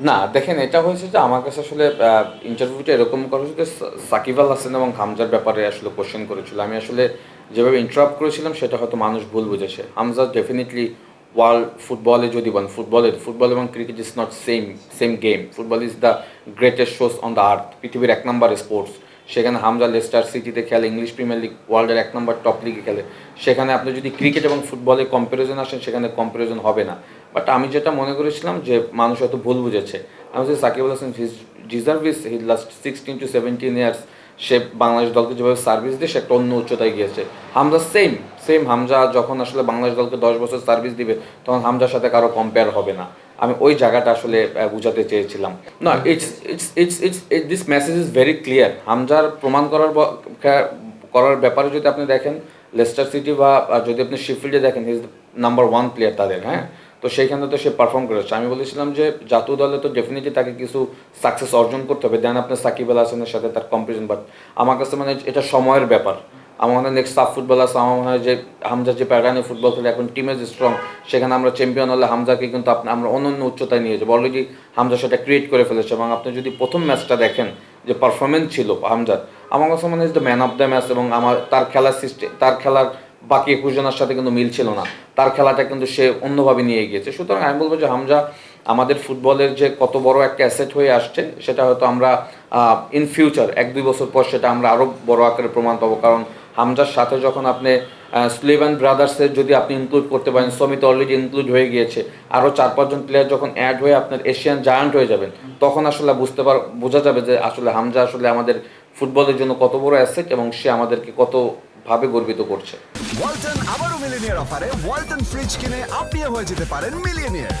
না, দেখেন, এটা হয়েছে যে আমার কাছে আসলে ইন্টারভিউটা এরকম করা হয়েছে যে সাকিব আল হাসান এবং হামজার ব্যাপারে আসলে কোশ্চেন করেছিল। আমি আসলে যেভাবে ইন্টারাপ্ট করেছিলাম, সেটা হয়তো মানুষ ভুল বুঝেছে। হামজা ডেফিনেটলি ওয়ার্ল্ড ফুটবলে যদি বলেন ফুটবলে ফুটবল এবং cricket is not same same game football is the greatest shows on the earth পৃথিবীর এক নম্বর স্পোর্টস সেখানে হামজা লেস্টার সিটিতে খেলে ইংলিশ প্রিমিয়ার লিগ ওয়ার্ল্ডের এক নম্বর টপ লিগে খেলে। সেখানে আপনি যদি ক্রিকেট এবং ফুটবলে কম্পারিজন আসেন, সেখানে কম্পারিজন হবে না। বাট আমি যেটা মনে করেছিলাম যে মানুষ হয়তো ভুল বুঝেছে। আমি হচ্ছে Shakib Al Hasan deserve is he last sixteen to seventeen years সে বাংলাদেশ দলকে যেভাবে সার্ভিস দিয়ে সে একটা অন্য উচ্চতায় গিয়েছে। হামজা সেম সেম হামজা যখন আসলে বাংলাদেশ দলকে দশ বছর সার্ভিস দিবে, তখন হামজার সাথে কারও কম্পেয়ার হবে না। আমি ওই জায়গাটা আসলে বুঝাতে চেয়েছিলাম। না it's it's it's it's this message is very clear হামজার প্রমাণ করার করার ব্যাপারে যদি আপনি দেখেন লেস্টার সিটি বা যদি আপনি শিফিল্ডে দেখেন ইজ নাম্বার ওয়ান প্লেয়ার তাদের হ্যাঁ? তো সেইখানে তো সে পারফর্ম করেছে। আমি বলেছিলাম যে, জাতীয় দলে তো ডেফিনেটলি তাকে কিছু সাকসেস অর্জন করতে হবে। দেন আপনার সাকিব আল হাসানের সাথে তার কম্পিটিশন বাট আমার কাছে মানে এটা সময়ের ব্যাপার। আমার মনে হয় নেক্সট সাফ ফুটবল আছে। আমার মনে হয় যে হামজা যে প্যারাগানে ফুটবল খেলে এখন টিমে যে স্ট্রং সেখানে আমরা চ্যাম্পিয়ন হলে হামজাকে কিন্তু আপনি, আমরা অন্য উচ্চতায় নিয়ে যাব। অলরেডি হামজা সেটা ক্রিয়েট করে ফেলেছে। এবং আপনি যদি প্রথম ম্যাচটা দেখেন যে পারফরমেন্স ছিল হামজার, আমার কাছে মনে হয় the man of the match এবং আমার, তার খেলার সিস্টেম তার খেলার বাকি একুশ জনের সাথে কিন্তু মিল ছিল না। তার খেলাটা কিন্তু সে অন্যভাবে নিয়ে গিয়েছে। সুতরাং আমি বলব যে হামজা, আমাদের ফুটবলের যে কত বড় একটা অ্যাসেট হয়ে আসছে, সেটা হয়তো আমরা ইন ফিউচার এক দুই বছর পর সেটা আমরা আরও বড় আকারে প্রমাণ পাবো। কারণ হামজার সাথে যখন আপনি স্লিভান ব্রাদার্সের যদি আপনি ইনক্লুড করতে পারেন সমিত অলরেডি ইনক্লুড হয়ে গিয়েছে আরও চার পাঁচজন প্লেয়ার যখন অ্যাড হয়ে আপনার এশিয়ান জায়ান্ট হয়ে যাবেন, তখন আসলে বুঝতে পার, বোঝা যাবে যে আসলে হামজা আসলে আমাদের ফুটবলের জন্য কত বড় অ্যাসেট এবং সে আমাদেরকে কতভাবে গর্বিত করছে। ওয়ালটন আবারও মিলিনিয়ার অফারে ওয়ালটন ফ্রিজ কিনে আপনিও হয়ে যেতে পারেন মিলিয়নিয়ার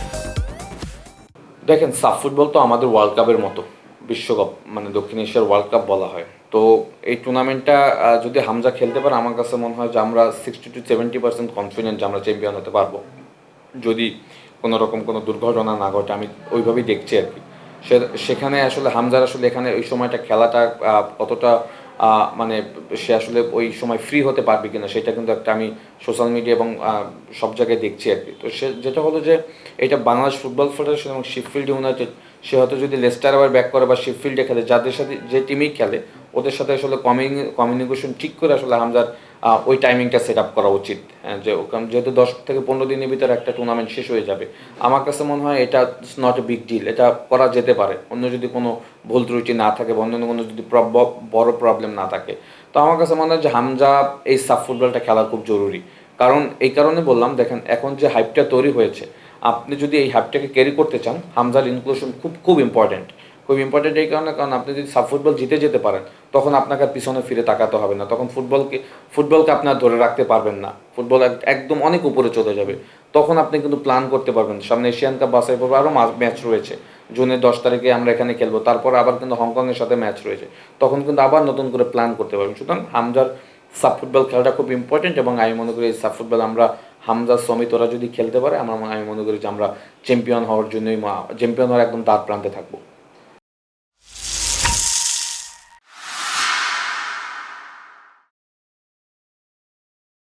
দেখেন সাফ ফুটবল তো আমাদের ওয়ার্ল্ড কাপের মতো বিশ্বকাপ মানে দক্ষিণ এশিয়ার ওয়ার্ল্ড কাপ বলা হয়। তো এই টুর্নামেন্টটা যদি হামজা খেলতে পারে আমার কাছে মনে হয় যে আমরা sixty to seventy percent confident যে আমরা চ্যাম্পিয়ন হতে পারব। যদি কোনো রকম কোনো দুর্ঘটনা না ঘটে আমি ওইভাবেই দেখছি আর কি। সে- সেখানে আসলে হামজার আসলে এখানে ওই সময়টা খেলাটা কতটা মানে সে আসলে ওই সময় ফ্রি হতে পারবে কিনা, সেটা কিন্তু একটা আমি সোশ্যাল মিডিয়া এবং সব জায়গায় দেখছি আর কি। তো সে, যেটা হলো যে, এটা বাংলাদেশ ফুটবল ফেডারেশন এবং শিফিল্ড ইউনাইটেড সে হয়তো যদি লেস্টার আবার ব্যাক করে বা শিফিল্ডে খেলে, যাদের সাথে যে টিমেই খেলে ওদের সাথে আসলে কমিউনিকেশন ঠিক করে আসলে হামজার ওই টাইমিংটা সেট আপ করা উচিত। যে ও- কারণ যেহেতু দশ থেকে পনেরো দিনের ভিতরে একটা টুর্নামেন্ট শেষ হয়ে যাবে। আমার কাছে মনে হয় এটা নট এ বিগ ডিল এটা করা যেতে পারে। অন্য যদি কোনো ভুল ত্রুটি না থাকে বা অন্য কোনো যদি বড় প্রবলেম না থাকে। তো আমার কাছে মনে হয় যে হামজা এই সাব ফুটবলটা খেলা খুব জরুরি। কারণ এই কারণে বললাম, দেখেন, এখন যে হাইপটা তৈরি হয়েছে, আপনি যদি এই হাইপটাকে ক্যারি করতে চান, হামজার ইনক্লুশন খুব খুব ইম্পর্ট্যান্ট খুব ইম্পর্টেন্ট এই কারণে, কারণ আপনি যদি সাব ফুটবল জিতে যেতে পারেন, তখন আপনাকে আর পিছনে ফিরে তাকাতে হবে না। তখন ফুটবলকে ফুটবলকে আপনার ধরে রাখতে পারবেন না। ফুটবল এক- একদম অনেক উপরে চলে যাবে। তখন আপনি কিন্তু প্ল্যান করতে পারবেন। সামনে এশিয়ান কাপ বাছাই পর্বে আরও ম্যাচ রয়েছে। জুনের দশ তারিখে আমরা এখানে খেলব। তারপর আবার কিন্তু হংকংয়ের সাথে ম্যাচ রয়েছে। তখন কিন্তু আবার নতুন করে প্ল্যান করতে পারবেন। সুতরাং হামজার সাব ফুটবল খেলাটা খুব ইম্পর্টেন্ট এবং আমি মনে করি এই সাব ফুটবল আমরা, হামজা, সমিত ওরা যদি খেলতে পারে, আমরা আমি মনে করি যে আমরা চ্যাম্পিয়ন হওয়ার জন্যই চ্যাম্পিয়ন হওয়ার একদম দ্বার প্রান্তে থাকব।